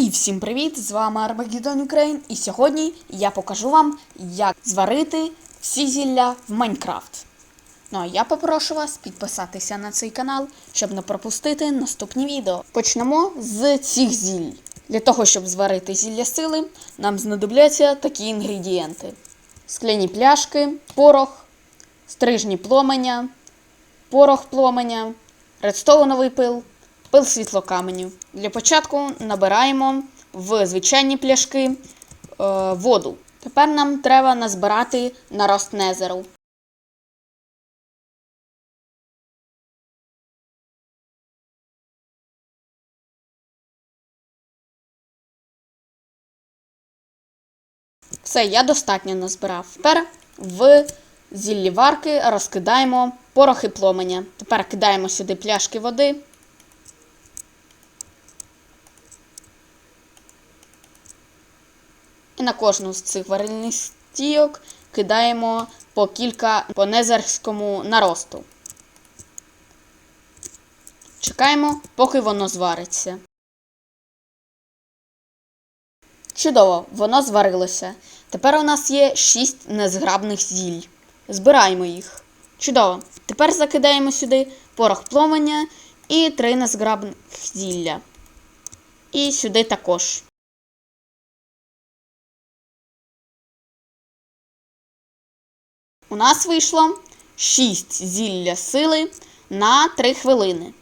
І всім привіт! З вами Armageddon Ukraine і сьогодні я покажу вам, як зварити всі зілля в Майнкрафт. Ну а я попрошу вас підписатися на цей канал, щоб не пропустити наступні відео. Почнемо з цих зіль. Для того, щоб зварити зілля сили, нам знадобляться такі інгредієнти: скляні пляшки, порох, стрижні пломеня, порох пломеня, редстоуновий пил, пил світлокаменю. Для початку набираємо в звичайні пляшки е, воду. Тепер нам треба назбирати нарост незеру. Все, я достатньо назбирав. Тепер в зіллі варки розкидаємо порохи пломеня. Тепер кидаємо сюди пляшки води. І на кожну з цих варильних стійок кидаємо по кілька по незерському наросту. Чекаємо, поки воно звариться. Чудово, воно зварилося. Тепер у нас є 6 незграбних зіль. Збираємо їх. Чудово. Тепер закидаємо сюди порох пломеня і 3 незграбних зілля. І сюди також. У нас вийшло 6 зілля сили на 3 хвилини.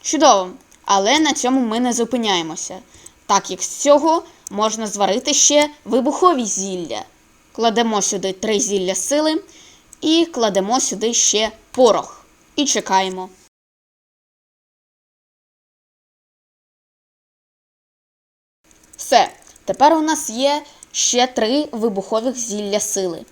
Чудово! Але на цьому ми не зупиняємося, так як з цього можна зварити ще вибухові зілля. Кладемо сюди 3 зілля сили і кладемо сюди ще порох. І чекаємо. Все. Тепер у нас є ще три вибухових зілля сили.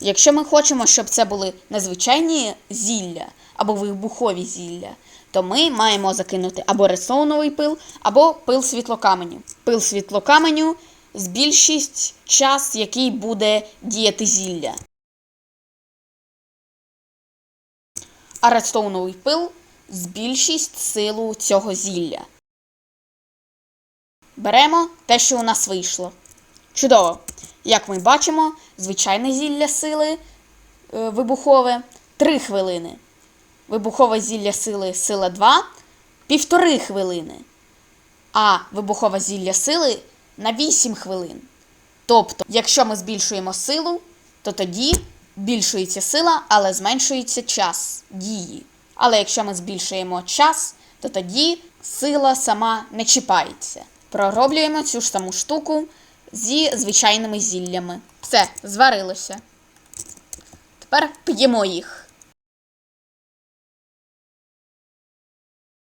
Якщо ми хочемо, щоб це були незвичайні зілля або вибухові зілля, то ми маємо закинути або ресоуновий пил, або пил світлокаменю. Пил світлокаменю збільшить час, який буде діяти зілля. А редстоуновий пил збільшить силу цього зілля. Беремо те, що у нас вийшло. Чудово! Як ми бачимо, звичайне зілля сили е, вибухове 3 хвилини. Вибухове зілля сили сила 2 півтори хвилини. А вибухове зілля сили на 8 хвилин. Тобто, якщо ми збільшуємо силу, то тоді збільшується сила, але зменшується час дії. Але якщо ми збільшуємо час, то тоді сила сама не чіпається. Пророблюємо цю ж саму штуку зі звичайними зіллями. Все, зварилося. Тепер п'ємо їх.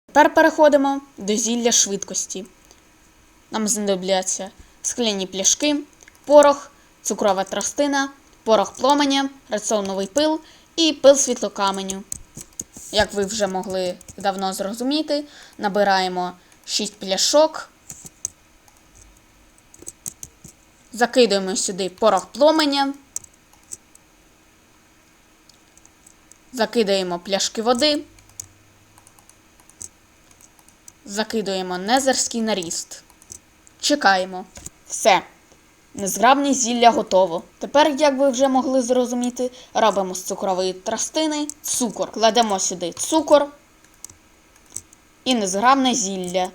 Тепер переходимо до зілля швидкості. Нам знадобляться скляні пляшки, порох, цукрова тростина, порох пломеня, рацоновий пил і пил світлокаменю. Як ви вже могли давно зрозуміти, набираємо 6 пляшок. Закидуємо сюди порох пломеня. Закидаємо пляшки води. Закидуємо незерський наріст. Чекаємо. Все. Незграбне зілля готово. Тепер, як ви вже могли зрозуміти, робимо з цукрової тростини цукор. Кладемо сюди цукор і незграбне зілля.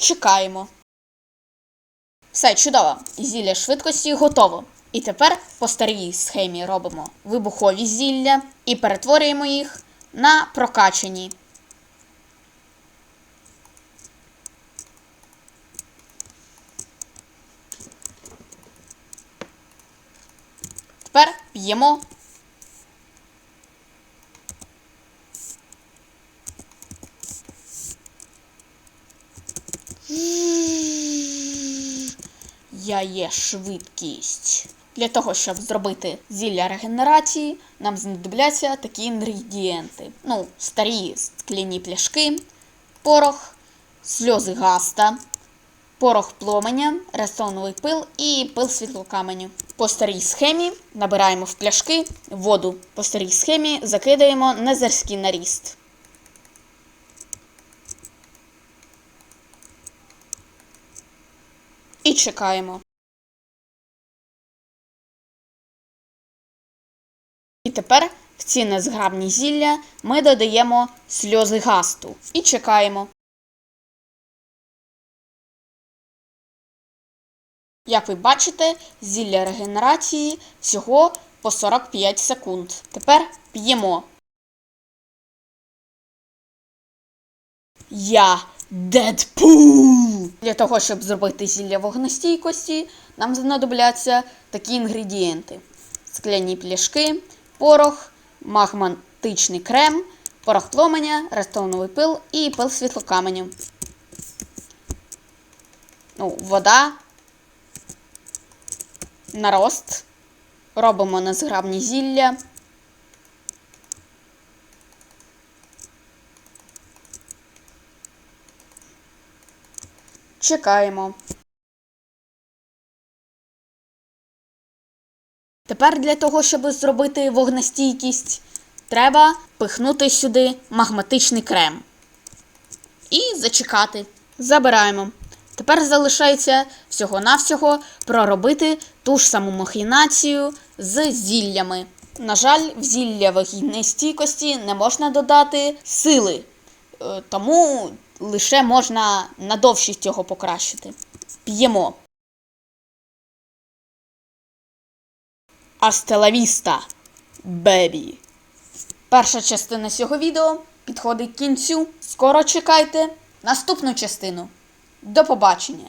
Чекаємо. Все, чудово. Зілля швидкості готово. І тепер по старій схемі робимо вибухові зілля і перетворюємо їх на прокачені. Тепер п'ємо. Я є швидкість. Для того, щоб зробити зілля регенерації, нам знадобляться такі інгредієнти. Ну, старі скляні пляшки, порох, сльози гаста, порох пломеня, ресоновий пил і пил світлокаменю. По старій схемі набираємо в пляшки воду. По старій схемі закидаємо незерський наріст. І чекаємо. І тепер в ці незграбні зілля ми додаємо сльози гасту і чекаємо. Як ви бачите, зілля регенерації всього по 45 секунд. Тепер п'ємо. Я Дедпул! Для того, щоб зробити зілля вогнестійкості, нам знадобляться такі інгредієнти: скляні пляшки, порох, магматичний крем, порох пломеня, рестоновий пил і пил світлокаменю. Ну, вода, нарост. Робимо незграбні зілля. Чекаємо. Тепер для того, щоб зробити вогнестійкість, треба пихнути сюди магматичний крем. І зачекати. Забираємо. Тепер залишається всього-навсього проробити ту ж саму махінацію з зіллями. На жаль, в зілля вогнестійкості не можна додати сили, Е, тому лише можна на довшість його покращити. П'ємо. Астелавіста, бебі. Перша частина цього відео підходить кінцю. Скоро чекайте наступну частину. До побачення!